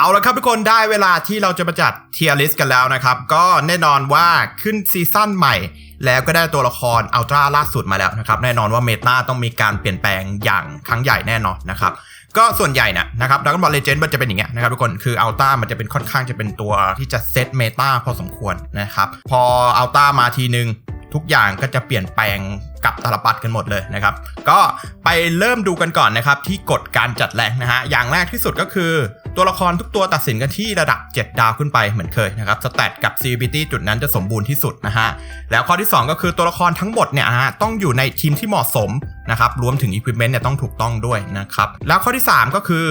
เอาละครับทุกคนได้เวลาที่เราจะมาจัดเทียร์ลิสกันแล้วนะครับ ก็แน่นอนว่าขึ้นซีซั่นใหม่ แล้วก็ได้ตัวละครอัลตร้าล่าสุดมาแล้วนะครับ แน่นอนว่าเมตาต้องมีการเปลี่ยนแปลงอย่างครั้งใหญ่แน่นอนนะครับก็ส่วนใหญ่นะนะครับดักบอลเลเจนด์มันจะเป็นอย่างเงี้ยนะครับทุกคนคืออัลต้ามันจะเป็นค่อนข้างจะเป็นตัวที่จะเซตเมตาพอสมควรนะครับพออัลต้ามาทีนึงทุกอย่างก็จะเปลี่ยนแปลงกับตลปัดกันหมดเลยนะครับ ก็ไปเริ่มดูกันก่อนนะครับที่กฎการจัดแรงนะฮะอย่างแรกที่สุดก็คือ ตัวละครทุกตัวตัดสินกันที่ระดับ 7 ดาวขึ้นไปเหมือนเคยนะครับสแตทกับ CBT จุดนั้นจะสมบูรณ์ที่สุดนะฮะแล้วข้อที่ 2 ก็คือตัวละครทั้งหมดเนี่ยฮะต้องอยู่ในทีมที่เหมาะสมนะครับรวมถึงอุปกรณ์เนี่ยต้องถูกต้องด้วยนะครับแล้วข้อที่ 3 ก็คือ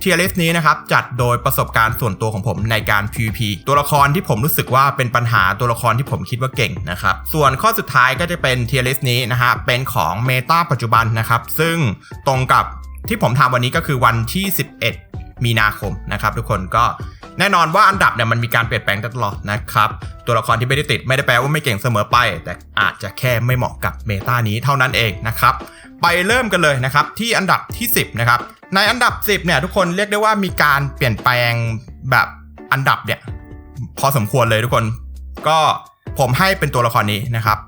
เทียร์ลิสนี้นะครับจัดโดยประสบการณ์ส่วนตัวของผมในการ PVP ตัวละครที่ผมรู้สึกว่าเป็นปัญหาตัวละครที่ผมคิดว่าเก่งนะครับส่วนข้อสุดท้ายก็จะเป็นเทียร์ลิสนี้นะฮะเป็นของเมตาปัจจุบันนะครับซึ่งตรงกับที่ผมทำวันนี้ก็คือวันที่ 11 มีนาคมนะครับทุกคนก็แน่นอนว่าอันดับเนี่ยมันมีการเปลี่ยนแปลงตลอดนะครับ ตัวละครที่ไม่ได้ติดไม่ได้แปลว่าไม่เก่งเสมอไป แต่อาจจะแค่ไม่เหมาะกับเมตานี้เท่านั้นเองนะครับ ไปเริ่มกันเลยนะครับ ที่อันดับที่ 10 นะครับ ในอันดับ 10เนี่ยทุกคนเรียกได้ว่ามีการเปลี่ยนแปลงแบบอันดับเนี่ยพอสมควรเลยทุกคนก็ผมให้เป็นตัวละครนี้นะครับ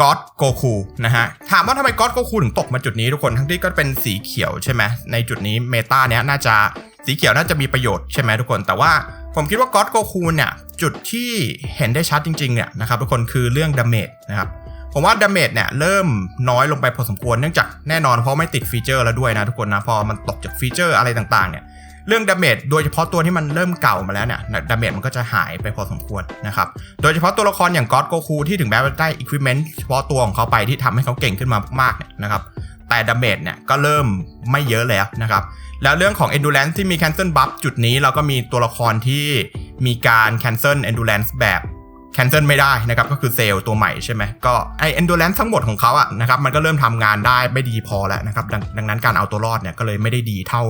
ก็อดโกคูนะฮะ ถามว่าทำไมก็อดโกคูถึงตกมาจุดนี้ทุกคนทั้งที่ก็เป็นสีเขียวใช่ไหมในจุดนี้เมตาเนี้ยน่าจะสีเขียวน่าจะมีประโยชน์ใช่ไหมทุกคนแต่ว่าผมคิดว่าก็อดโกคูเนี่ยจุดที่เห็นได้ชัดจริงๆเนี่ยนะครับทุกคนคือเรื่องดาเมจนะครับผมว่าดาเมจเนี่ยเริ่มน้อยลงไปพอสมควรเนื่องจากแน่นอนเพราะไม่ติดฟีเจอร์แล้วด้วยนะทุกคนนะพอมันตกจากฟีเจอร์อะไรต่างๆเนี่ย เรื่องดาเมจโดยเฉพาะตัวที่มันเริ่มเก่ามาแล้วเนี่ยดาเมจมันก็จะหายไปพอสมควรนะครับ โดยเฉพาะตัวละครอย่างก็อดโกคูที่ถึงแม้ว่าได้อุปกรณ์เฉพาะตัวของเขาไปที่ทำให้เขาเก่งขึ้นมามากๆเนี่ยนะครับ แต่ดาเมจเนี่ยก็เริ่มไม่เยอะแล้วนะครับ แล้วเรื่องของ endurance ที่มี cancel buff จุดนี้เราก็มีตัวละครที่มีการ cancel endurance แบบแคนเซิลไม่ได้นะครับก็คือเซลล์ตัวใหม่ใช่ไหมก็ไอ endurance ทั้งหมดของเขาอะนะครับมันก็เริ่มทำงานได้ไม่ดีพอแล้วนะครับดดังนั้นการเอาตัวรอดเนี่ยก็เลยไม่ได้ดีเท่า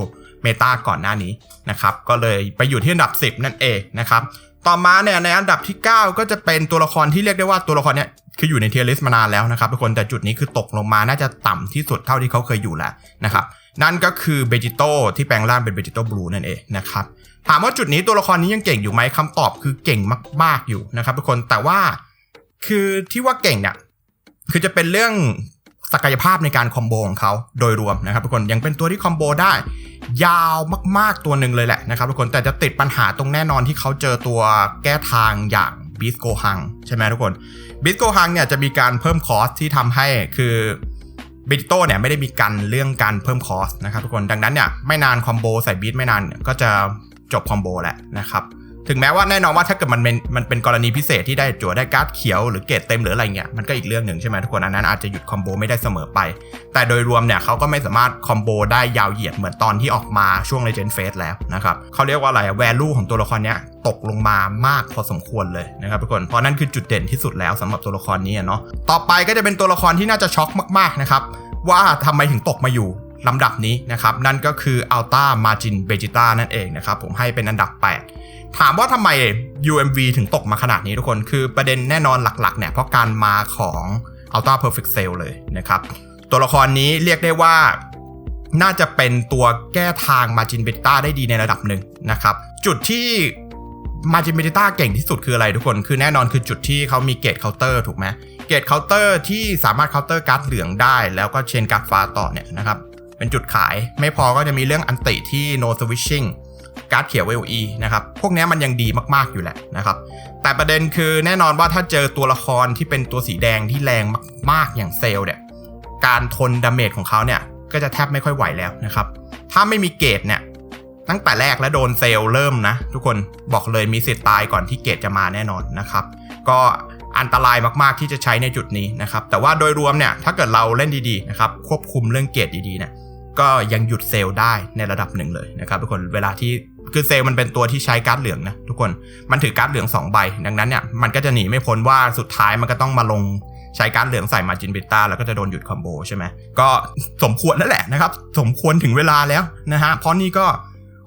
เมตาก่อนหน้านี้นะครับก็เลยไปอยู่ที่อันดับ 10 นั่นเองนะครับต่อมาเนี่ยในอันดับที่ 9 ก็จะเป็นตัวละครที่เรียกได้ว่าตัวละครเนี่ยคืออยู่ในเทียร์ลิสต์มานานแล้วนะครับทุกคนแต่จุดนี้คือตกลงมาน่าจะต่ำที่สุดเท่าที่เขาเคยอยู่แล้วนะครับนั่นก็คือเบจิโตที่แปลงร่างเป็นเบจิโตบลูนั่นเองนะครับถามว่าจุดนี้ตัวละครนี้ยังเก่งอยู่ไหมคำตอบคือเก่งมาก ๆอยู่นะครับทุกคนแต่ว่าคือที่ว่าเก่งเนี่ยคือจะเป็นเรื่อง ศักยภาพในการคอมโบของเขาโดยรวมนะครับทุกคนยังเป็นตัวที่คอมโบได้ ยาวมากๆตัวหนึ่งเลยแหละนะครับทุกคนแต่จะติดปัญหาตรงแน่นอนที่เขาเจอตัวแก้ทางอย่างบิสโกฮังใช่ไหมทุกคนบิสโกฮังเนี่ยจะมีการเพิ่มคอสที่ทำให้คือบิจิโตเนี่ยไม่ได้มีการเรื่องการเพิ่มคอสนะครับทุกคนดังนั้นเนี่ยไม่นานคอมโบใส่บีทไม่นานก็จะจบคอมโบแหละนะครับ ถึงแม้ว่าแน่นอนว่าถ้าเกิดมันเป็นมันเป็นกรณีพิเศษที่ได้จั่วได้การ์ดเขียวหรือเกรดเต็มหรืออะไรเงี้ยมันก็อีกเรื่องหนึ่งใช่ไหมทุกคนอันนั้นอาจจะหยุดคอมโบไม่ได้เสมอไป แต่โดยรวมเนี่ยเขาก็ไม่สามารถคอมโบได้ยาวเหยียดเหมือนตอนที่ออกมาช่วงเลเจนด์เฟสแล้วนะครับเขาเรียกว่าอะไรแวลูของตัวละครเนี้ยตกลงมามากพอสมควรเลยนะครับทุกคนเพราะนั่นคือจุดเด่นที่สุดแล้วสำหรับตัวละครนี้เนาะต่อไปก็จะเป็นตัวละครที่น่าจะช็อกมากๆนะครับว่าทำไมถึงตกมาอยู่ลำดับนี้นะครับ นั่นก็คือ Alta Margin Vegeta นั่นเองนะครับ ผมให้เป็นอันดับ 8 ถามว่าทำไม UMV ถึงตกมาขนาดนี้ทุกคน คือประเด็นแน่นอนหลักๆเนี่ยเพราะการมาของ Alta Perfect Cell เลยนะครับ ตัวละครนี้เรียกได้ว่าน่าจะเป็นตัวแก้ทาง Margin Vegeta ได้ดีในระดับหนึ่งนะครับ จุดที่ Margin Vegeta เก่งที่สุดคืออะไรทุกคน คือแน่นอนคือจุดที่เขามีเกตเคาน์เตอร์ถูกไหมเกตเคาน์เตอร์ที่สามารถเคาน์เตอร์การ์ดเหลืองได้ แล้วก็เชนการ์ดฟ้าต่อเนี่ยนะครับ เป็นจุดขายไม่พอก็จะมีเรื่องอันติที่ no switching การ์ดเขียว VOE นะครับ พวกนี้มันยังดีมากๆอยู่แหละนะครับ แต่ประเด็นคือแน่นอนว่าถ้าเจอตัวละครที่เป็นตัวสีแดงที่แรงมากๆอย่างเซลเนี่ยการทนดาเมจของเขาเนี่ยก็จะแทบไม่ค่อยไหวแล้วนะครับ ถ้าไม่มีเกตเนี่ยตั้งแต่แรกแล้วโดนเซลเริ่มนะ ทุกคนบอกเลยมีสิทธิ์ตายก่อนที่เกตจะมาแน่นอนนะครับ ก็อันตรายมากๆที่จะใช้ในจุดนี้นะครับ แต่ว่าโดยรวมเนี่ยถ้าเกิดเราเล่นดีๆนะครับควบคุมเรื่องเกตดีๆเนี่ยก็ยังหยุดเซลล์ได้ในระดับหนึ่งเลยนะครับทุกคนเวลาที่ คือเซลมันเป็นตัวที่ใช้การ์ดเหลืองนะทุกคนมันถือการ์ดเหลือง2ใบ ดังนั้นเนี่ยมันก็จะหนีไม่พ้นว่าสุดท้ายมันก็ต้องมาลงใช้การ์ดเหลืองใส่มาจินเบต้าแล้วก็จะโดนหยุดคอมโบใช่ไหมก็สมควรแล้วแหละนะครับ สมควรถึงเวลาแล้วนะฮะเพราะนี่ก็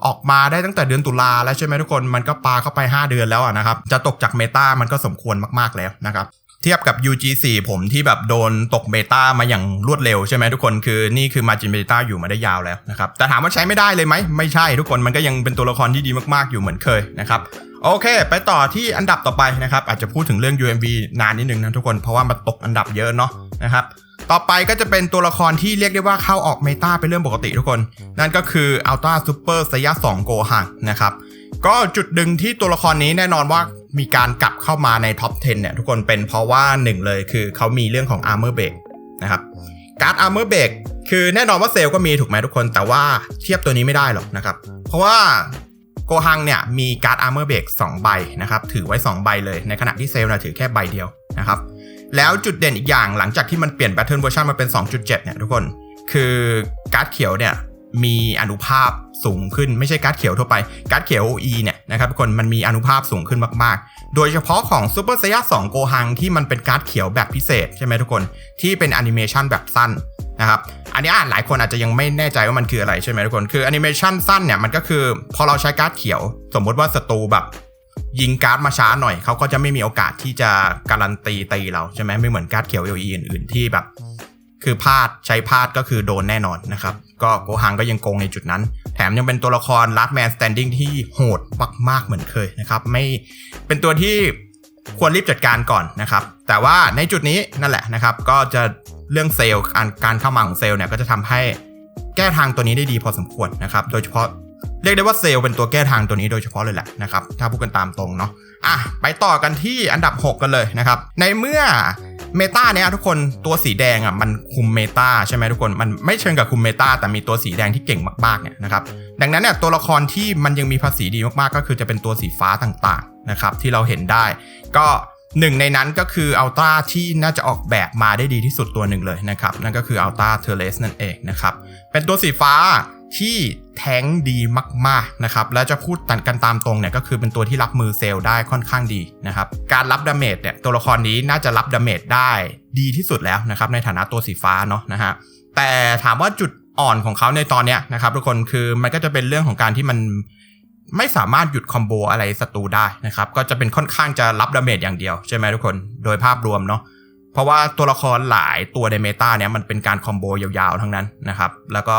ออกมาได้ตั้งแต่เดือนตุลาแล้วใช่ไหมทุกคนมันก็ปาเข้าไป 5 เดือนแล้วนะครับ จะตกจากเมตามันก็สมควรมากๆแล้วนะครับ เทียบกับ UG4 ผมที่แบบโดนตกเบต้ามาอย่างรวดเร็วใช่ไหมทุกคนคือนี่คือมาจินเบต้าอยู่มาได้ยาวแล้วนะครับ แต่ถามว่าใช้ไม่ได้เลยไหม ไม่ใช่ทุกคนมันก็ยังเป็นตัวละครที่ดีมากๆอยู่เหมือนเคยนะครับโอเค ไปต่อที่อันดับต่อไปนะครับ อาจจะพูดถึงเรื่อง UMV นานนิดนึงนะทุกคนเพราะว่ามันตกอันดับเยอะเนาะนะครับต่อไปก็จะเป็นตัวละครที่เรียกได้ว่าเข้าออกเมตาเป็นเรื่องปกติทุกคน นั่นก็คือ Ultra Super Saiya 2 Gohan นะครับ ก็จุดดึงที่ตัวละครนี้แน่นอนว่ามีการกลับเข้ามาในท็อป 10 เนี่ย ทุกคนเป็นเพราะว่าหนึ่งเลยคือเขามีเรื่องของ Armor Break นะครับการ์ด Armor Break คือแน่นอนว่าเซลก็มีถูกไหมทุกคนแต่ว่าเทียบตัวนี้ไม่ได้หรอกนะครับ เพราะว่าโกฮังเนี่ยมีการ์ด Armor Break 2ใบนะครับถือไว้ 2 ใบเลยในขณะที่เซลนะถือแค่ใบเดียวนะครับแล้วจุดเด่นอีกอย่างหลังจากที่มันเปลี่ยน Pattern Version มาเป็น 2.7 เนี่ยทุกคน คือการ์ดเขียวเนี่ย มีอนุภาพสูงขึ้นไม่ใช่การ์ดเขียวทั่วไปการ์ดเขียว OE เนี่ยนะครับทุกคนมันมีอนุภาพสูงขึ้นมากๆ โดยเฉพาะของ Super Saiyan 2 Gohan ที่มันเป็นการ์ดเขียวแบบพิเศษใช่ไหมทุกคนที่เป็นแอนิเมชันแบบสั้นนะครับอันนี้อ่านหลายคนอาจจะยังไม่แน่ใจว่ามันคืออะไรใช่ไหมทุกคนคือแอนิเมชันสั้นเนี่ยมันก็คือพอเราใช้การ์ดเขียว สมมติว่าศัตรูแบบยิงการ์ดมาช้าหน่อยเขาก็จะไม่มีโอกาสที่จะการันตีตีเราใช่ไหมไม่เหมือนการ์ดเขียว OE อื่นๆที่แบบ คือพลาดใช้พลาดก็คือโดนแน่นอนนะครับ ก็โกฮังก็ยังโกงในจุดนั้น แถมยังเป็นตัวละครลัดแมนสแตนดิ้งที่โหดมากๆเหมือนเคยนะครับไม่เป็นตัวที่ควรรีบจัดการก่อนนะครับ แต่ว่าในจุดนี้นั่นแหละนะครับ ก็จะเรื่องเซลล์การการเข้ามาของเซลล์เนี่ยก็จะทำให้แก้ทางตัวนี้ได้ดีพอสมควรนะครับ โดยเฉพาะเรียกได้ว่าเซลล์เป็นตัวแก้ทางตัวนี้โดยเฉพาะเลยแหละนะครับ ถ้าพูดกันตามตรงเนาะอะไปต่อกันที่อันดับ 6 กันเลยนะครับ ในเมื่อ เมตาเนี่ยทุกคนตัวสีแดงอะมันคุมเมตาใช่ไหมทุกคนมันไม่เชิงกับคุมเมตาแต่มีตัวสีแดงที่เก่งมากๆเนี่ยนะครับดังนั้นเนี่ยตัวละครที่มันยังมีภาษีดีมากๆ ก็คือจะเป็นตัวสีฟ้าต่างๆนะครับที่เราเห็นได้ ก็หนึ่งในนั้นก็คืออัลตราที่น่าจะออกแบบมาได้ดีที่สุดตัวหนึ่งเลยนะครับนั่นก็คืออัลตราเทเลสนั่นเองนะครับเป็นตัวสีฟ้า ที่แทงดีมากๆนะครับและจะพูดตันกันตามตรงเนี่ยก็คือเป็นตัวที่รับมือเซลล์ได้ค่อนข้างดีนะครับการรับดาเมจเนี่ยตัวละครนี้น่าจะรับดาเมจได้ดีที่สุดแล้วนะครับในฐานะตัวสีฟ้าเนาะนะฮะแต่ถามว่าจุดอ่อนของเขาในตอนเนี้ยนะครับทุกคนคือมันก็จะเป็นเรื่องของการที่มันไม่สามารถหยุดคอมโบอะไรศัตรูได้นะครับก็จะเป็นค่อนข้างจะรับดาเมจอย่างเดียวใช่ไหมทุกคนโดยภาพรวมเนาะ เพราะว่าตัวละครหลายตัวในเมตาเนี่ยมันเป็นการคอมโบยาวๆทั้งนั้นนะครับ แล้วก็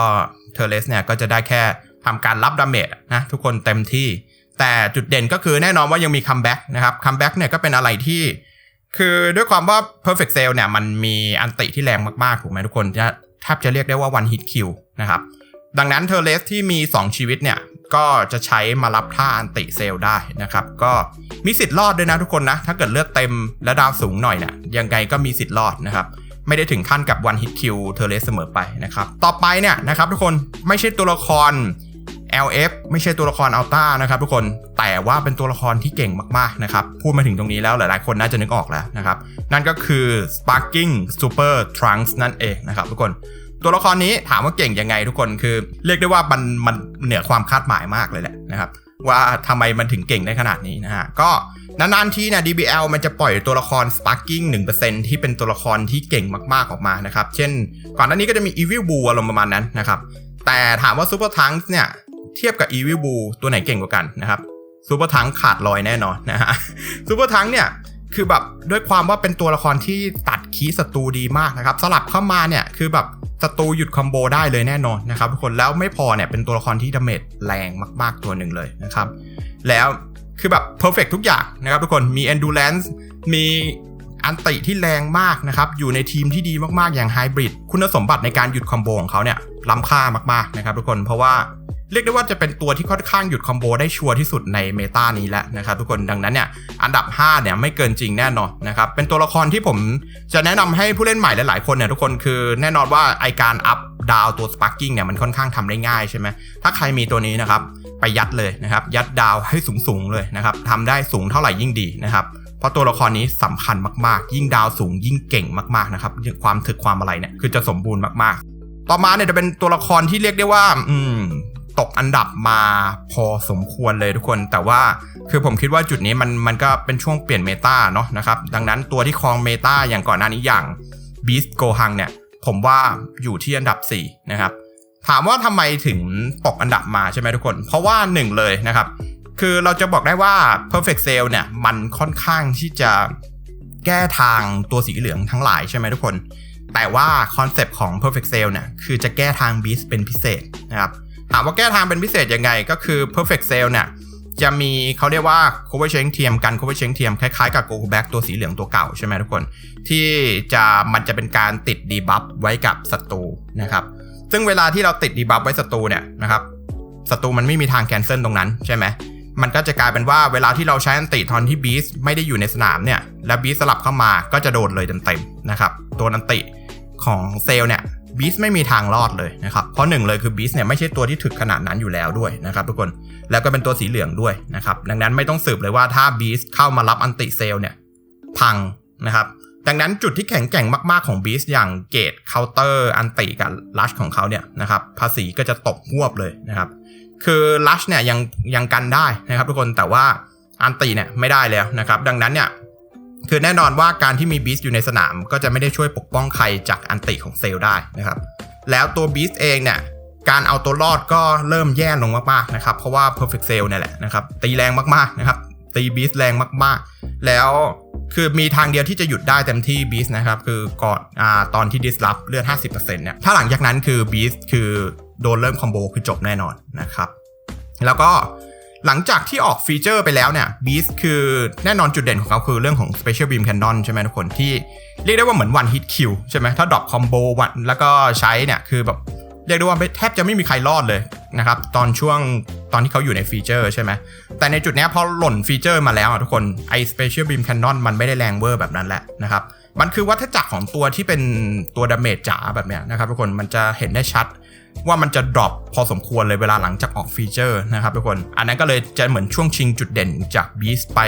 เทเลสเนี่ยก็จะได้แค่ทำการรับดาเมจนะทุกคนเต็มที่ แต่จุดเด่นก็คือแน่นอนว่ายังมีคัมแบ็กนะครับคัมแบ็กเนี่ยก็เป็นอะไรที่คือด้วยความว่า perfect sale เนี่ยมันมีอันติที่แรงมากๆถูกไหมทุกคนจะแทบจะเรียกได้ว่า one hit kill นะครับดังนั้นเทเลสที่มี 2 ชีวิตเนี่ย ก็จะใช้มารับท่าอันติเซลได้นะครับ ก็มีสิทธิ์รอดด้วยนะทุกคนนะ ถ้าเกิดเลือดเต็มและดาวสูงหน่อยเนี่ยยังไงก็มีสิทธิ์รอดนะครับ ไม่ได้ถึงขั้นกับ one hit kill เทเลสเสมอไปนะครับ ต่อไปเนี่ยนะครับทุกคนไม่ใช่ตัวละคร LF ไม่ใช่ตัวละครอัลต้านะครับทุกคนแต่ว่าเป็นตัวละครที่เก่งมากๆนะครับพูดมาถึงตรงนี้แล้วหลายๆคนน่าจะนึกออกแล้วนะครับ นั่นก็คือ Sparking Super Trunks นั่นเองนะครับทุกคน ตัวละครนี้ถามว่าเก่งยังไงทุกคนคือ เรียกได้ว่ามันมันเหนือความคาดหมายมากเลยแหละนะครับว่าทำไมมันถึงเก่งได้ขนาดนี้นะฮะก็นานๆทีเนี่ย DBL มันจะปล่อยตัวละคร Sparking 1%ที่เป็นตัวละครที่เก่งมากๆออกมานะครับ เช่น ก่อนหน้านี้ก็จะมี Evil Blue อารมณ์ประมาณนั้นนะครับ แต่ถามว่า Super Trunks เนี่ย เทียบกับ Evil Blue ตัวไหนเก่งกว่ากันนะครับ Super Trunks ขาดลอยแน่นอนนะฮะ Super Trunks เนี่ย คือแบบด้วยความว่าเป็นตัวละครที่ตัดคีศัตรูดีมากนะครับ สลับเข้ามาเนี่ยคือแบบ ศัตรูหยุดคอมโบได้เลยแน่นอนนะครับทุกคนแล้วไม่พอเนี่ยเป็นตัวละครที่ดาเมจแรงมากๆตัวหนึ่งเลยนะครับ แล้วคือแบบเพอร์เฟกทุกอย่างนะครับทุกคนมี endurance มีอันติที่แรงมากนะครับ อยู่ในทีมที่ดีมากๆอย่างไฮบริดคุณสมบัติในการหยุดคอมโบของเขาเนี่ยล้ำค่ามากๆนะครับทุกคนเพราะว่า เรียกได้ว่าจะเป็นตัวที่ค่อนข้างหยุดคอมโบได้ชัวร์ที่สุดในเมตานี้แล้วนะครับทุกคนดังนั้นเนี่ยอันดับ 5 เนี่ยไม่เกินจริงแน่นอนนะครับเป็นตัวละครที่ผมจะแนะนำให้ผู้เล่นใหม่หลายๆคนเนี่ยทุกคนคือแน่นอนว่าไอการอัพดาวตัวสปาร์กิ้งเนี่ยมันค่อนข้างทำได้ง่ายใช่ไหมถ้าใครมีตัวนี้นะครับไปยัดเลยนะครับยัดดาวให้สูงๆเลยนะครับทำได้สูงเท่าไหร่ยิ่งดีนะครับเพราะตัวละครนี้สำคัญมากๆ ยิ่งดาวสูงยิ่งเก่งมากๆนะครับความถึกความอะไรเนี่ยคือจะสมบูรณ์มากๆ ต่อมาเนี่ยจะเป็นตัวละครที่เรียกได้ว่า อืม ตกอันดับมาพอสมควรเลยทุกคน แต่ว่าคือผมคิดว่าจุดนี้มันมันก็เป็นช่วงเปลี่ยนเมตาเนาะนะครับ ดังนั้นตัวที่ครองเมตาอย่างก่อนหน้านี้อย่าง Beast Gohan เนี่ย ผมว่าอยู่ที่อันดับ 4 นะครับ ถามว่าทำไมถึงตกอันดับมาใช่ไหมทุกคน เพราะว่าหนึ่งเลยนะครับ คือเราจะบอกได้ว่า perfect sale เนี่ย มันค่อนข้างที่จะแก้ทางตัวสีเหลืองทั้งหลายใช่ไหมทุกคนแต่ว่าคอนเซปต์ของ Perfect Cell เนี่ยคือจะแก้ทาง Beast เป็นพิเศษนะครับ ถามว่าแก้ทางเป็นพิเศษยังไงก็คือ Perfect Cell เนี่ยจะมีเขาเรียกว่า cover change เทียมกัน cover change เทียมคล้ายๆกับ go Black ตัวสีเหลืองตัวเก่าใช่ไหมทุกคน ที่จะมันจะเป็นการติดดีบัฟไว้กับศัตรูนะครับซึ่งเวลาที่เราติดดีบัฟไว้ศัตรูเนี่ยนะครับศัตรูมันไม่มีทางแคนเซิลตรงนั้นใช่ไหมมันก็จะกลายเป็นว่าเวลาที่เราใช้อันติทอนที่บีสไม่ได้อยู่ในสนามเนี่ย และบีสสลับเข้ามาก็จะโดนเลยเต็มๆนะครับตัวอันติของเซลเนี่ย บีสไม่มีทางรอดเลยนะครับ เพราะหนึ่งเลยคือบีสเนี่ยไม่ใช่ตัวที่ถึกขนาดนั้นอยู่แล้วด้วยนะครับทุกคน แล้วก็เป็นตัวสีเหลืองด้วยนะครับ ดังนั้นไม่ต้องสืบเลยว่าถ้าบีสเข้ามารับอันติเซลเนี่ยพังนะครับ ดังนั้นจุดที่แข็งแกร่งมากๆของบีสอย่างเกตเคาน์เตอร์อันติกับลัชของเขาเนี่ยนะครับภาษีก็จะตกหวบเลยนะครับ คือลัชเนี่ยยังยังกันได้นะครับทุกคนแต่ว่าอันติเนี่ยไม่ได้แล้วนะครับ ดังนั้นเนี่ย คือแน่นอนว่าการที่มีบีสอยู่ในสนาม ก็จะไม่ได้ช่วยปกป้องใครจากอันติของเซลได้นะครับ แล้วตัวบีสเองเนี่ยการเอาตัวรอดก็เริ่มแย่ลงมากๆนะครับ เพราะว่า perfect cell เนี่ยแหละนะครับ ตีแรงมากๆนะครับ ตีบีสแรงมากๆ แล้วคือมีทางเดียวที่จะหยุดได้เต็มที่บีสนะครับ คือก่อนอ่าตอนที่ disrupt เลือด 50%เนี่ยถ้าหลังจากนั้นคือบีสคือโดนเริ่มคอมโบคือจบแน่นอนนะครับ แล้วก็ หลังจากที่ออกฟีเจอร์ไปแล้วเนี่ยบีสคือแน่นอนจุดเด่นของเขาคือเรื่องของ Special Beam Cannon ใช่ไหมทุกคนที่เรียกได้ว่าเหมือน one hit kill ใช่ไหมถ้าดรอปคอมโบวันแล้วก็ใช้เนี่ยคือแบบเรียกได้ว่าแทบจะไม่มีใครรอดเลยนะครับ ตอนช่วงตอนที่เขาอยู่ในฟีเจอร์ใช่ไหมแต่ในจุดเนี้ยพอหล่นฟีเจอร์มาแล้วอะทุกคนไอ้ Special Beam Cannon มันไม่ได้แรงเวอร์แบบนั้นแหละนะครับมันคือวัฏจักรของตัวที่เป็นตัวดาเมจจ๋าแบบเนี้ยนะครับทุกคนมันจะเห็นได้ชัด ว่ามันจะดรอปพอสมควรเลยเวลาหลังจากออกฟีเจอร์นะครับทุกคน อันนั้นก็เลยจะเหมือนช่วงชิงจุดเด่นจาก Beast ไป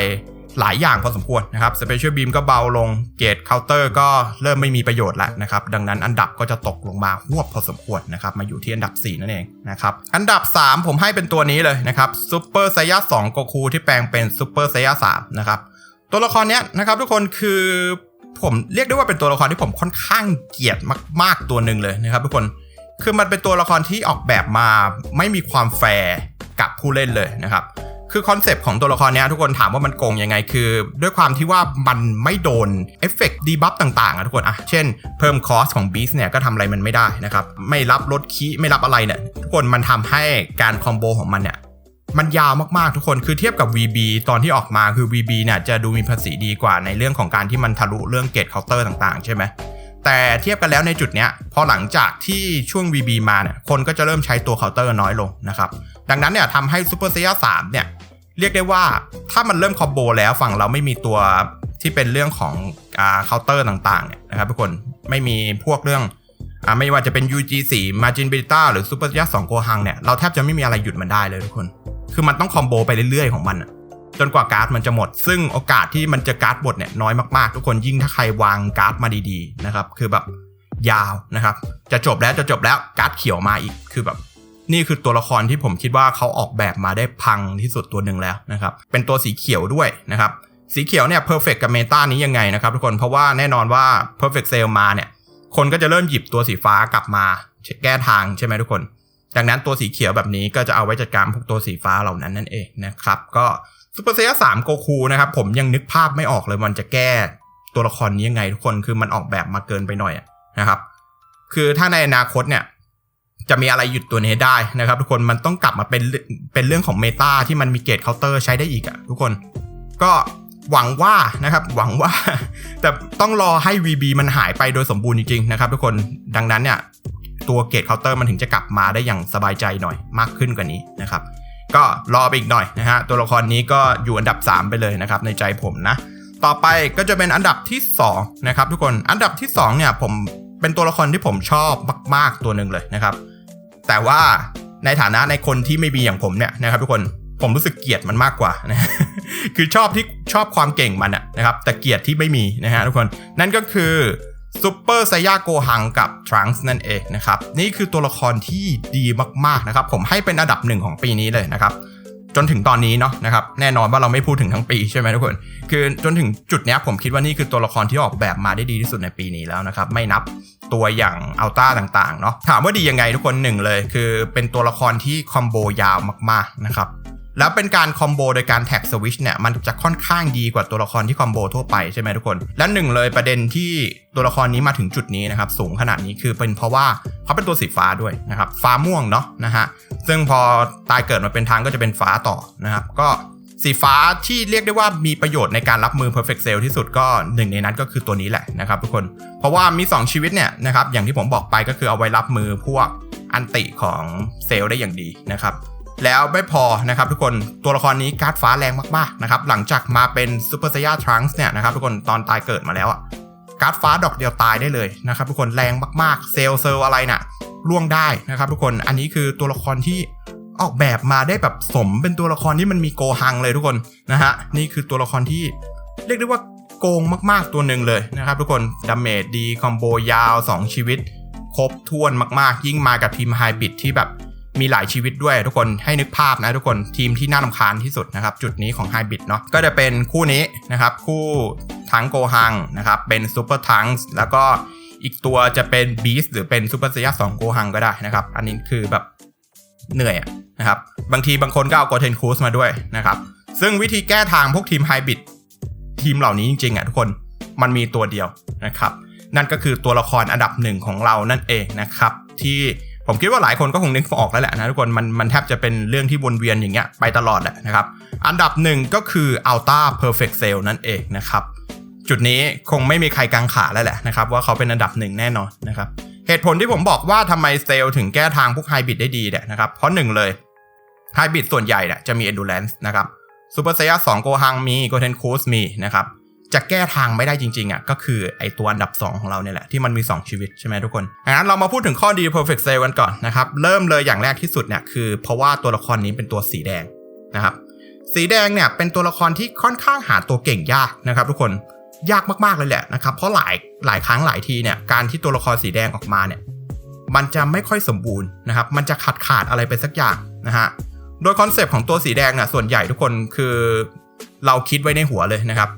หลายอย่างพอสมควรนะครับ Special Beam ก็เบาลง เกตเคาน์เตอร์ก็เริ่มไม่มีประโยชน์แล้วนะครับ ดังนั้นอันดับก็จะตกลงมาหวบพอสมควรนะครับ มาอยู่ที่อันดับ 4 นั่นเองนะครับ อันดับ 3 ผมให้เป็นตัวนี้เลยนะครับซูเปอร์ไซยา2โกคูที่แปลงเป็นซูเปอร์ไซยา3นะครับ ตัวละครเนี้ยนะครับทุกคนคือผมเรียกได้ว่าเป็นตัวละครที่ผมค่อนข้างเกลียดมาก ๆตัวหนึ่งเลยนะครับทุกคน คือมันเป็นตัวละครที่ออกแบบมาไม่มีความแฟร์กับผู้เล่นเลยนะครับคือคอนเซปต์ของตัวละครนี้ทุกคนถามว่ามันโกงยังไงคือ ด้วยความที่ว่ามันไม่โดนเอฟเฟกต์ดีบัฟต่างๆอะทุกคนอะเช่นเพิ่มคอสของบีสเนี่ยก็ทำอะไรมันไม่ได้นะครับไม่รับลดคีไม่รับอะไรเนี่ยทุกคนมันทำให้การคอมโบของมันเนี่ยมันยาวมากๆทุกคนคือเทียบกับ VB ตอนที่ออกมาคือ VB เนี่ยจะดูมีภาษีดีกว่าในเรื่องของการที่มันทะลุเรื่องเกตเคาน์เตอร์ต่างๆ ใช่ไหม แต่เทียบกันแล้วในจุดเนี้ยพอหลังจากที่ช่วง VB มาเนี่ยคนก็จะเริ่มใช้ตัวเคาน์เตอร์น้อยลงนะครับ ดังนั้นเนี่ยทำให้ซูเปอร์เซียสามเนี่ยเรียกได้ว่าถ้ามันเริ่มคอมโบแล้วฝั่งเราไม่มีตัวที่เป็นเรื่องของอเคาน์เตอร์ต่างๆเนี่ยนะครับทุกคนไม่มีพวกเรื่องอไม่ว่าจะเป็น UG4 Margin Beta หรือ Super ยั2โกหังเนี่ยเราแทบจะไม่มีอะไรหยุดมันได้เลยทุกคน คือมันต้องคอมโบไปเรื่อยๆของมันอะ จนกว่าการ์ดมันจะหมด ซึ่งโอกาสที่มันจะการ์ดหมดเนี่ยน้อยมากๆ ทุกคนยิ่งถ้าใครวางการ์ดมาดีๆนะครับคือแบบยาวนะครับ จะจบแล้วจะจบแล้วการ์ดเขียวมาอีกคือแบบนี่คือตัวละครที่ผมคิดว่าเขาออกแบบมาได้พังที่สุดตัวหนึ่งแล้วนะครับ เป็นตัวสีเขียวด้วยนะครับ สีเขียวเนี่ยเพอร์เฟกกับเมตานี้ยังไงนะครับทุกคน เพราะว่าแน่นอนว่า Perfect Sale มาเนี่ย คนก็จะเริ่มหยิบตัวสีฟ้ากลับมาแก้ทางใช่ไหมทุกคน ดังนั้นตัวสีเขียวแบบนี้ก็จะเอาไว้จัดการพวกตัวสีฟ้าเหล่านั้นนั่นเองนะครับ ก็ ซูเปอร์เซียสามโกคูนะครับผมยังนึกภาพไม่ออกเลยมันจะแก้ตัวละครนี้ยังไงทุกคนคือมันออกแบบมาเกินไปหน่อยนะครับ คือถ้าในอนาคตเนี่ย จะมีอะไรหยุดตัวนี้ได้นะครับ ทุกคนมันต้องกลับมาเป็นเป็นเรื่องของเมตาที่มันมีเกตเคาน์เตอร์ใช้ได้อีกอะทุกคนก็หวังว่านะครับหวังว่า แต่ต้องรอให้ VB มันหายไปโดยสมบูรณ์จริงๆนะครับ ทุกคนดังนั้นเนี่ยตัวเกตเคาน์เตอร์มันถึงจะกลับมาได้อย่างสบายใจหน่อยมากขึ้นกว่านี้นะครับ ก็รอไปอีกหน่อยนะฮะตัวละครนี้ก็อยู่อันดับ 3 ไปเลยนะครับในใจผมนะ ต่อไปก็จะเป็นอันดับที่2นะครับทุกคนอันดับที่2เนี่ยผมเป็นตัวละครที่ผมชอบมาก ๆตัวหนึ่งเลยนะครับ แต่ว่าในฐานะในคนที่ไม่มีอย่างผมเนี่ยนะครับทุกคนผมรู้สึกเกลียดมันมากกว่านะคือชอบที่ชอบความเก่งมันอะนะครับแต่เกลียดที่ไม่มีนะฮะทุกคนนั่นก็คือ ซูเปอร์ไซยาโกหังกับทรังส์นั่นเองนะครับ นี่คือตัวละครที่ดีมากๆนะครับ ผมให้เป็นอันดับหนึ่งของปีนี้เลยนะครับ จนถึงตอนนี้เนาะนะครับแน่นอนว่าเราไม่พูดถึงทั้งปีใช่ไหมทุกคน คือจนถึงจุดนี้ผมคิดว่านี่คือตัวละครที่ออกแบบมาได้ดีที่สุดในปีนี้แล้วนะครับ ไม่นับตัวอย่างอัลต้าต่างๆเนาะถามว่าดียังไงทุกคนหนึ่งเลย คือเป็นตัวละครที่คอมโบยาวมากๆนะครับ แล้วเป็นการคอมโบโดยการแท็กสวิชเนี่ยมันจะค่อนข้างดีกว่าตัวละครที่คอมโบทั่วไปใช่ไหมทุกคน และหนึ่งเลยประเด็นที่ตัวละครนี้มาถึงจุดนี้นะครับสูงขนาดนี้คือเป็นเพราะว่าเขาเป็นตัวสีฟ้าด้วยนะครับฟ้าม่วงเนาะนะฮะซึ่งพอตายเกิดมาเป็นทางก็จะเป็นฟ้าต่อนะครับก็สีฟ้าที่เรียกได้ว่ามีประโยชน์ในการรับมือ perfect cell ที่สุดก็หนึ่งในนั้นก็คือตัวนี้แหละนะครับทุกคนเพราะว่ามี 2 ชีวิตเนี่ยนะครับอย่างที่ผมบอกไปก็คือเอาไว้รับมือพวกอันติของเซลล์ได้อย่างดีนะครับ แล้วไม่พอนะครับทุกคนตัวละครนี้การ์ดฟ้าแรงมากๆนะครับหลังจากมาเป็นซูเปอร์ไซยาทรังส์เนี่ยนะครับทุกคนตอนตายเกิดมาแล้วอะการ์ดฟ้าดอกเดียวตายได้เลยนะครับทุกคนแรงมากๆเซลล์เซลล์อะไรน่ะล่วงได้นะครับทุกคนอันนี้คือตัวละครที่ออกแบบมาได้แบบสมเป็นตัวละครที่มันมีโกหังเลยทุกคนนะฮะนี่คือตัวละครที่เรียกได้ว่าโกงมากๆตัวหนึ่งเลยนะครับทุกคนดาเมจดีคอมโบยาว 2 ชีวิต ครบถ้วนมากๆ ยิ่งมากับทีมไฮบิดที่แบบ มีหลายชีวิตด้วยทุกคนให้นึกภาพนะทุกคนทีมที่น่าลำคาญที่สุดนะครับจุดนี้ของไฮบิดเนาะก็จะเป็นคู่นี้นะครับคู่ทั้งโกฮังนะครับเป็นซูเปอร์ทังส์แล้วก็อีกตัวจะเป็นบีสหรือเป็นซูเปอร์เซียสองโกฮังก็ได้นะครับอันนี้คือแบบเหนื่อยนะครับบางทีบางคนก็เอาโกเทนคูสมาด้วยนะครับซึ่งวิธีแก้ทางพวกทีมไฮบิดทีมเหล่านี้จริงๆอะทุกคนมันมีตัวเดียวนะครับ นั่นก็คือตัวละครอันดับหนึ่งของเรานั่นเองนะครับ ที่ ผมคิดว่าหลายคนก็คงนึกออกแล้วแหละนะทุกคนมันมันแทบจะเป็นเรื่องที่วนเวียนอย่างเงี้ยไปตลอดแหละนะครับอันดับหนึ่งก็คือ Ultra Perfect Cell นั่นเองนะครับจุดนี้คงไม่มีใครกังขาแล้วแหละนะครับว่าเขาเป็นอันดับหนึ่งแน่นอนนะครับเหตุผลที่ผมบอกว่าทำไมเซลล์ถึงแก้ทางพวกไฮบิดได้ดีเนี่ยนะครับเพราะหนึ่งเลยไฮบิดส่วนใหญ่เนี่ยจะมี endurance นะครับซูเปอร์เซียสองโกฮังมีโกเทนคูสมีนะครับ จะแก้ทางไม่ได้จริงๆอะก็คือไอตัวอันดับ 2 ของเราเนี่ยแหละที่มันมี 2 ชีวิตใช่ไหมทุกคนงั้นเรามาพูดถึงข้อดี perfect sale กันก่อนนะครับเริ่มเลยอย่างแรกที่สุดเนี่ยคือ เพราะว่าตัวละครนี้เป็นตัวสีแดงนะครับสีแดงเนี่ยเป็นตัวละครที่ค่อนข้างหาตัวเก่งยากนะครับทุกคนยากมากๆเลยแหละนะครับเพราะหลายหลายครั้งหลายทีเนี่ยการที่ตัวละครสีแดงออกมาเนี่ยมันจะไม่ค่อยสมบูรณ์นะครับมันจะขาดขาดอะไรไปสักอย่างนะฮะโดยคอนเซปต์ของตัวสีแดงน่ะส่วนใหญ่ทุกคนคือเราคิดไว้ในหัวเลยนะครับ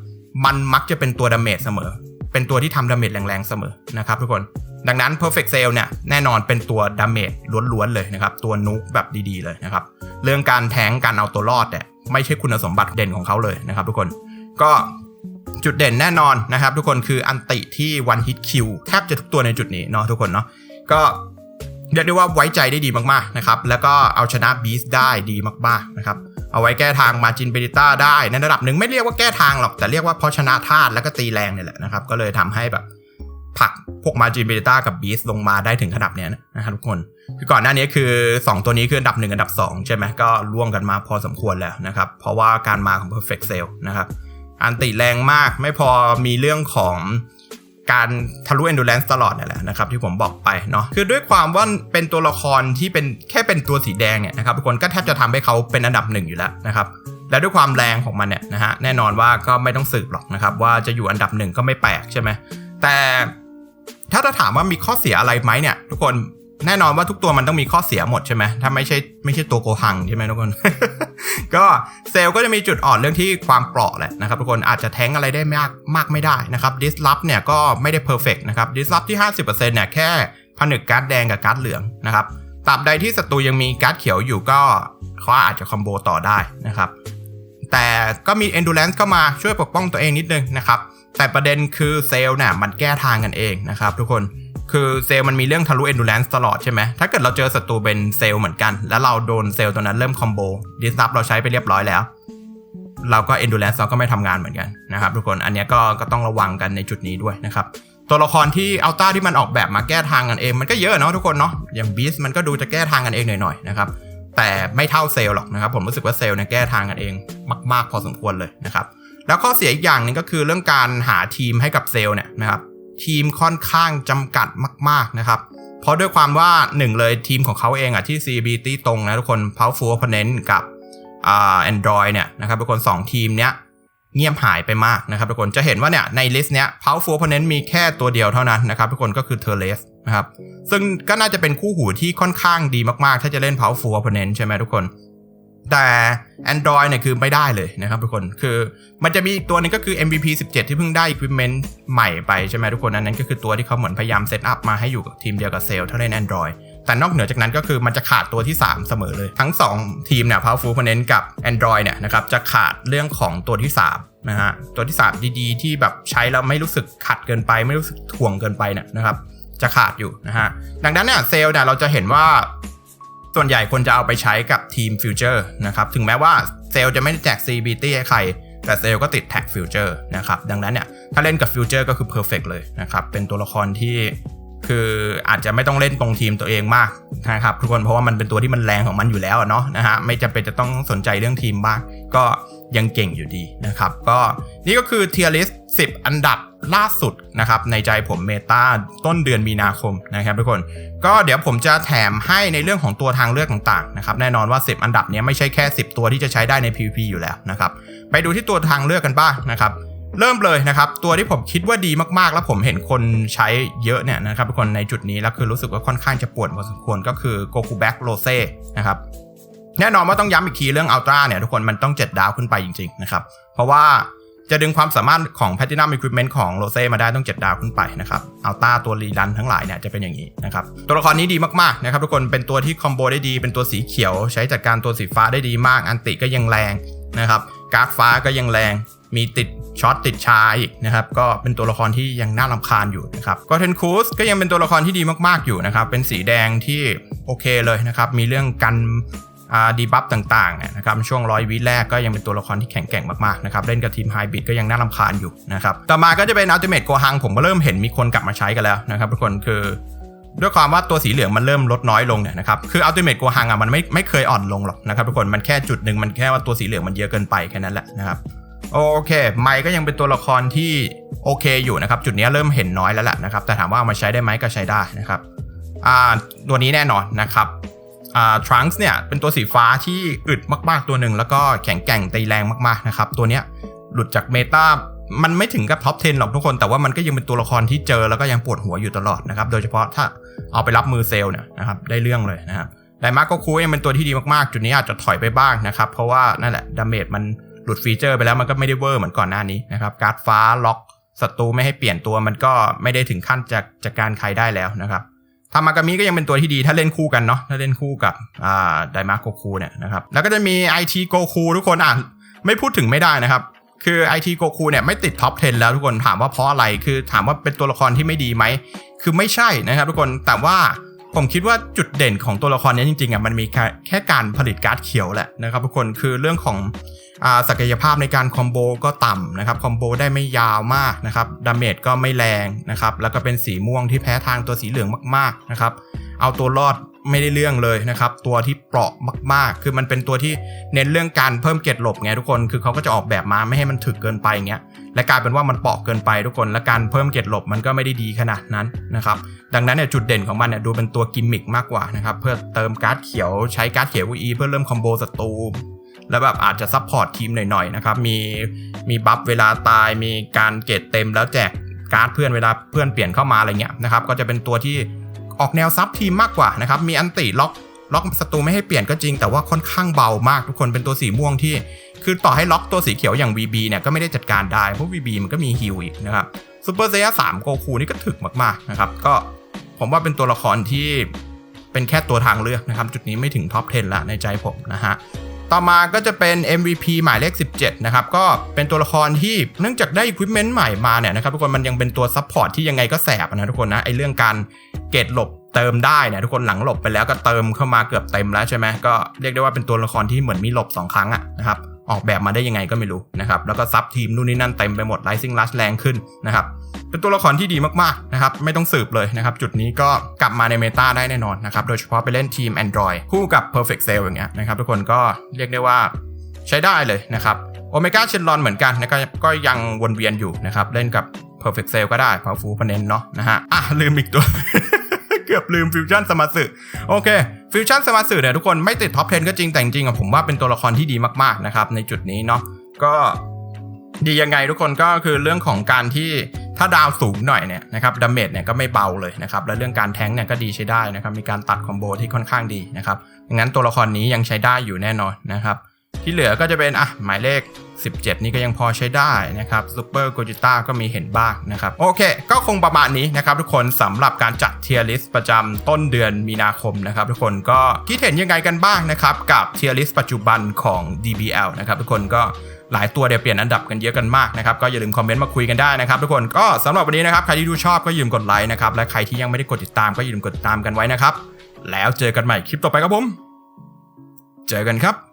มันมักจะเป็นตัวดาเมจเสมอ เป็นตัวที่ทำดาเมจแรงๆเสมอนะครับทุกคน ดังนั้น perfect sale เนี่ยแน่นอนเป็นตัวดาเมจล้วนๆเลยนะครับ ตัวนุกแบบดีๆเลยนะครับ เรื่องการแทงการเอาตัวรอดเนี่ยไม่ใช่คุณสมบัติเด่นของเขาเลยนะครับ ทุกคน ก็จุดเด่นแน่นอนนะครับ ทุกคนคืออันติที่ one hit kill แทบจะทุกตัวในจุดนี้เนาะทุกคนเนาะ ก็เรียกได้ว่าไว้ใจได้ดีมากๆนะครับ แล้วก็เอาชนะบีสได้ดีมากๆนะครับ เอาไว้แก้ทางมาจินเบริต้าได้ในระดับหนึ่งไม่เรียกว่าแก้ทางหรอก แต่เรียกว่าเพราะชนะธาตุแล้วก็ตีแรงเนี่ยแหละนะครับ ก็เลยทำให้แบบผลักพวกมาจินเบริต้ากับบีสลงมาได้ถึงขนาดเนี้ยนะครับทุกคนคือก่อนหน้านี้คือ 2 ตัวนี้คืออันดับ 1 อันดับ 2 ใช่ไหมก็ล่วงกันมาพอสมควรแล้วนะครับ เพราะว่าการมาของ perfect sale นะครับอันติแรงมากไม่พอมีเรื่องของ การทะลุ endurance ตลอดนี่แหละนะครับที่ผมบอกไปเนาะคือด้วยความว่าเป็นตัวละครที่เป็นแค่เป็นตัวสีแดงเนี่ยนะครับทุกคนก็แทบจะทำให้เขาเป็นอันดับหนึ่งอยู่แล้วนะครับและด้วยความแรงของมันเนี่ยนะฮะแน่นอนว่าก็ไม่ต้องสืบหรอกนะครับว่าจะอยู่อันดับหนึ่งก็ไม่แปลกใช่ไหมแต่ถ้าจะถามว่ามีข้อเสียอะไรไหมเนี่ย ทุกคนแน่นอนว่าทุกตัวมันต้องมีข้อเสียหมดใช่ไหมถ้าไม่ใช่ไม่ใช่ตัวโกหังใช่ไหมทุกคน ก็เซลล์ก็จะมีจุดอ่อนเรื่องที่ความเปราะแหละนะครับทุกคนอาจจะแทงอะไรได้มากมากไม่ได้นะครับดิสลอฟเนี่ยก็ไม่ได้เพอร์เฟกนะครับดิสลอฟที่ 50%เนี่ยแค่ผนึกการ์ดแดงกับการ์ดเหลืองนะครับตราบใดที่ศัตรูยังมีการ์ดเขียวอยู่ก็เขาอาจจะคอมโบต่อได้นะครับแต่ก็มี endurance เข้ามาช่วยปกป้องตัวเองนิดนึงนะครับแต่ประเด็นคือเซลล์เนี่ยมันแก้ทางกันเองนะครับทุกคน คือเซลล์มันมีเรื่องทะลุ endurance ตลอดใช่ไหม ถ้าเกิดเราเจอศัตรูเป็นเซลล์เหมือนกัน แล้วเราโดนเซลล์ตัวนั้นเริ่มคอมโบดิสซับเราใช้ไปเรียบร้อยแล้ว เราก็ endurance เราก็ไม่ทำงานเหมือนกันนะครับทุกคน อันนี้ก็ก็ต้องระวังกันในจุดนี้ด้วยนะครับ ตัวละครที่อัลต้าที่มันออกแบบมาแก้ทางกันเอง มันก็เยอะเนาะทุกคนเนาะ อย่างบีสมันก็ดูจะแก้ทางกันเองหน่อยๆนะครับ แต่ไม่เท่าเซลล์หรอกนะครับ ผมรู้สึกว่าเซลล์เนี่ยแก้ทางกันเองมาก ๆ พอสมควรเลยนะครับ แล้วข้อเสียอีกอย่างนึงก็คือเรื่องการหาทีมให้กับเซลล์เนี่ยนะครับ ทีมค่อนข้างจำกัดมาก ๆ นะครับ เพราะด้วยความว่าหนึ่งเลยทีมของเขาเองอะที่ CB ตีตรงนะทุกคน Powerful Opponent กับอ่า Android เนี่ยนะครับทุกคน 2 ทีมเนี้ยเงียบหายไปมากนะครับทุกคนจะเห็นว่าเนี่ยในลิสต์เนี้ย Powerful Opponent มีแค่ตัวเดียวเท่านั้นนะครับทุกคนก็คือ t e r l e s นะครับซึ่งก็น่าจะเป็นคู่หูที่ค่อนข้างดีมากๆ ถ้าจะเล่น Powerful Opponent ใช่ไหมทุกคน แต่ Android เนี่ยคือไม่ได้เลยนะครับทุกคนคือมันจะมีอีกตัวหนึงก็คือ MVP 17 ที่เพิ่งได้ equipment ใหม่ไปใช่ไหมทุกคนอันนั้นก็คือตัวที่เขาเหมือนพยายามเซตอัพมาให้อยู่กับทีมเดียวกับเซลล์ถ้าเล่น Android แต่นอกเหนือจากนั้นก็คือมันจะขาดตัวที่ 3 เสมอเลย ทั้ง 2 ทีมเนี่ย Powerful Opponent กับ Android เนี่ยนะครับจะขาดเรื่องของตัวที่ 3 นะฮะ ตัวที่ 3 ดีๆ ที่แบบใช้แล้วไม่รู้สึกขัดเกินไป ไม่รู้สึกถ่วงเกินไปเนี่ยนะครับจะขาดอยู่นะฮะดังนั้นเนี่ยเซลล์เนี่ยเราจะเห็นว่า ส่วนใหญ่คนจะเอาไปใช้กับทีมฟิวเจอร์นะครับถึงแม้ว่าเซลจะไม่ได้แจก CBT ให้ใคร แต่เซลก็ติดแท็กฟิวเจอร์นะครับดังนั้นเนี่ยถ้าเล่นกับฟิวเจอร์ก็คือเพอร์เฟกเลยนะครับเป็นตัวละครที่คืออาจจะไม่ต้องเล่นตรงทีมตัวเองมากนะครับทุกคนเพราะว่ามันเป็นตัวที่มันแรงของมันอยู่แล้วเนาะนะฮะไม่จำเป็นจะต้องสนใจเรื่องทีมบ้างก็ยังเก่งอยู่ดีนะครับก็นี่ก็คือเทียร์ลิสต์10 อันดับ ล่าสุดนะครับในใจผมเมตาต้นเดือนมีนาคมนะครับทุกคน ก็เดี๋ยวผมจะแถมให้ในเรื่องของตัวทางเลือกต่างๆนะครับแน่นอนว่า 10 อันดับนี้ไม่ใช่แค่ 10 ตัวที่จะใช้ได้ใน PVP อยู่แล้วนะครับไปดูที่ตัวทางเลือกกันบ้างนะครับเริ่มเลยนะครับ ตัวที่ผมคิดว่าดีมากๆ แล้วผมเห็นคนใช้เยอะเนี่ยนะครับทุกคนในจุดนี้แล้วคือรู้สึกว่าค่อนข้างจะปวดพอสมควรก็คือ Goku Back Rose นะครับแน่นอนว่าต้องย้ำอีกทีเรื่อง Ultra เนี่ยทุกคนมันต้อง 7 ดาวขึ้นไปจริงๆนะครับเพราะว่า จะดึงความสามารถของ Platinum Equipment ของโรเซ่มาได้ต้อง 7 ดาวขึ้นไปนะครับอัลต้าตัวรีรันทั้งหลายเนี่ยจะเป็นอย่างนี้นะครับ ตัวละครนี้ดีมากๆนะครับทุกคนเป็นตัวที่คอมโบได้ดี เป็นตัวสีเขียว ใช้จัดการตัวสีฟ้าได้ดีมาก อันติก็ยังแรงนะครับการ์ดฟ้าก็ยังแรง มีติดช็อตติดชาอีกนะครับ ก็เป็นตัวละครที่ยังน่ารำคาญอยู่นะครับก็เทนคูสก็ยังเป็นตัวละครที่ดีมากๆอยู่นะครับ เป็นสีแดงที่โอเคเลยนะครับ มีเรื่องกัน ดีบัฟต่างๆเนี่ยนะครับช่วงร้อยวิแรกก็ยังเป็นตัวละครที่แข็งแกร่งมากๆนะครับเล่นกับทีมไฮบิดก็ยังน่ารำคาญอยู่นะครับต่อมาก็จะเป็นอัลติเมทโกฮังผมก็เริ่มเห็นมีคนกลับมาใช้กันแล้วนะครับทุกคนคือด้วยความว่าตัวสีเหลืองมันเริ่มลดน้อยลงเนี่ยนะครับ คืออัลติเมทโกฮังอะมันไม่ไม่เคยอ่อนลงหรอกนะครับทุกคน มันแค่จุดหนึ่งมันแค่ว่าตัวสีเหลืองมันเยอะเกินไปแค่นั้นแหละนะครับโอเค ไมค์ก็ยังเป็นตัวละครที่โอเคอยู่นะครับ จุดนี้เริ่มเห็นน้อยแล้วแหละนะครับ แต่ถามว่าเอามาใช้ได้ไหมก็ใช้ได้นะครับ อ่า ตัวนี้แน่นอนนะครับ ทรังส์เนี่ยเป็นตัวสีฟ้าที่อึดมากๆตัวหนึ่ง แล้วก็แข็งแกร่งตีแรงมากๆนะครับ ตัวเนี้ยหลุดจากเมตามันไม่ถึงกับท็อป 10 หรอกทุกคน แต่ว่ามันก็ยังเป็นตัวละครที่เจอแล้วก็ยังปวดหัวอยู่ตลอดนะครับ โดยเฉพาะถ้าเอาไปรับมือเซลล์เนี่ยนะครับได้เรื่องเลยนะครับไดมาร์โกคูยังเป็นตัวที่ดีมากๆ จุดนี้อาจจะถอยไปบ้างนะครับ เพราะว่านั่นแหละดาเมจมันหลุดฟีเจอร์ไปแล้วมันก็ไม่ได้เวอร์เหมือนก่อนหน้านี้นะครับ การ์ดฟ้าล็อกศัตรูไม่ให้เปลี่ยนตัวมันก็ไม่ได้ถึงขั้นจากจากการใครได้แล้วนะครับ ทามากามิก็ยังเป็นตัวที่ดีถ้าเล่นคู่กันเนาะถ้าเล่นคู่กับอ่าไดมาร์โกคูเนี่ยนะครับแล้วก็จะมี IT โกคูทุกคนอะไม่พูดถึงไม่ได้นะครับ คือ IT โกคูเนี่ยไม่ติดท็อป 10 แล้วทุกคนถามว่าเพราะอะไรคือถามว่าเป็นตัวละครที่ไม่ดีไหม คือไม่ใช่นะครับทุกคนแต่ว่าผมคิดว่าจุดเด่นของตัวละครนี้จริงๆอะมันมีแค่การผลิตการ์ดเขียวแหละนะครับทุกคนคือเรื่องของ ศักยภาพในการคอมโบก็ต่ำนะครับคอมโบได้ไม่ยาวมากนะครับดาเมจก็ไม่แรงนะครับแล้วก็เป็นสีม่วงที่แพ้ทางตัวสีเหลืองมากๆนะครับเอาตัวรอดไม่ได้เรื่องเลยนะครับ ตัวที่เปราะมากๆ คือมันเป็นตัวที่เน้นเรื่องการเพิ่มเกรดหลบไงทุกคน คือเขาก็จะออกแบบมาไม่ให้มันถึกเกินไปเงี้ย และกลายเป็นว่ามันเปราะเกินไปทุกคน และการเพิ่มเกรดหลบมันก็ไม่ได้ดีขนาดนั้นนะครับ ดังนั้นเนี่ยจุดเด่นของมันเนี่ยดูเป็นตัวกิมมิคมากกว่านะครับ เพื่อเติมการ์ดเขียวใช้การ์ดเขียว VE เพื่อเริ่มคอมโบศัตรู แล้วแบบอาจจะซัพพอร์ตทีมหน่อยๆนะครับ มีมีบัฟเวลาตายมีการเกรดเต็มแล้วแจกการ์ดเพื่อนเวลาเพื่อนเปลี่ยนเข้ามาอะไรเงี้ยนะครับก็จะเป็นตัวที่ออกแนวซับทีมมากกว่านะครับมีอันติล็อกล็อกศัตรูไม่ให้เปลี่ยนก็จริง แต่ว่าค่อนข้างเบามากทุกคนเป็นตัวสีม่วงที่ คือต่อให้ล็อกตัวสีเขียวอย่าง VB เนี่ยก็ไม่ได้จัดการได้ เพราะ VB มันก็มีฮิลอีกนะครับซูเปอร์เซียสามโกคูนี่ก็ถึกมากๆนะครับก็ผมว่าเป็นตัวละครที่เป็นแค่ตัวทางเลือกนะครับ จุดนี้ไม่ถึงท็อป 10 ละในใจผมนะฮะ ต่อมาก็จะเป็น MVP หมายเลข 17 นะครับ ก็เป็นตัวละครที่เนื่องจากได้อุปกรณ์ใหม่มาเนี่ยนะครับทุกคนมันยังเป็นตัวซัพพอร์ตที่ยังไงก็แสบนะทุกคนนะไอเรื่องการเกตหลบเติมได้เนี่ยทุกคนหลังหลบไปแล้วก็เติมเข้ามาเกือบเต็มแล้วใช่ไหมก็เรียกได้ว่าเป็นตัวละครที่เหมือนมีหลบ 2 ครั้งอะนะครับ ออกแบบมาได้ยังไงก็ไม่รู้นะครับแล้วก็ซับทีมนู่นนี่นั่นเต็มไปหมดไลซิ่งลัชแรงขึ้นนะครับเป็นตัวละครที่ดีมากๆนะครับไม่ต้องสืบเลยนะครับจุดนี้ก็กลับมาในเมตาได้แน่นอนนะครับโดยเฉพาะไปเล่นทีม Android คู่กับ Perfect Cell อย่างเงี้ยนะครับทุกคนก็เรียกได้ว่าใช้ได้เลยนะครับโอเมก้าเชนลอนเหมือนกันนะก็ก็ยังวนเวียนอยู่นะครับเล่นกับ Perfect Cell ก็ได้ Powerful p o n e n t เนาะนะฮะอะลืมอีกตัว เกือบลืมฟิวชั่นสมาสึโอเคฟิวชั่นสมาสึเนี่ยทุกคนไม่ติดท็อป 10 ก็จริงแต่จริงอะผมว่าเป็นตัวละครที่ดีมากๆนะครับในจุดนี้เนาะก็ดียังไงทุกคนก็คือเรื่องของการที่ถ้าดาวสูงหน่อยเนี่ยนะครับดาเมจเนี่ยก็ไม่เบาเลยนะครับและเรื่องการแทงเนี่ยก็ดีใช้ได้นะครับมีการตัดคอมโบที่ค่อนข้างดีนะครับงั้นตัวละครนี้ยังใช้ได้อยู่แน่นอนนะครับที่เหลือก็จะเป็นอะหมายเลข 17 นี่ก็ยังพอใช้ได้นะครับซูเปอร์โกจิต้าก็มีเห็นบ้างนะครับ โอเค ก็คงประมาณนี้นะครับทุกคนสำหรับการจัดเทียร์ลิสต์ประจำต้นเดือนมีนาคมนะครับทุกคนก็คิดเห็นยังไงกันบ้างนะครับ กับเทียร์ลิสต์ปัจจุบันของ DBL นะครับทุกคนก็หลายตัวเดี๋ยวเปลี่ยนอันดับกันเยอะกันมากนะครับ ก็อย่าลืมคอมเมนต์มาคุยกันได้นะครับทุกคนก็สำหรับวันนี้นะครับ ใครที่ดูชอบก็อย่าลืมกดไลค์นะครับ และใครที่ยังไม่ได้กดติดตามก็อย่าลืมกดติดตามกันไว้นะครับ แล้วเจอกันใหม่คลิปต่อไปครับผม เจอกันครับ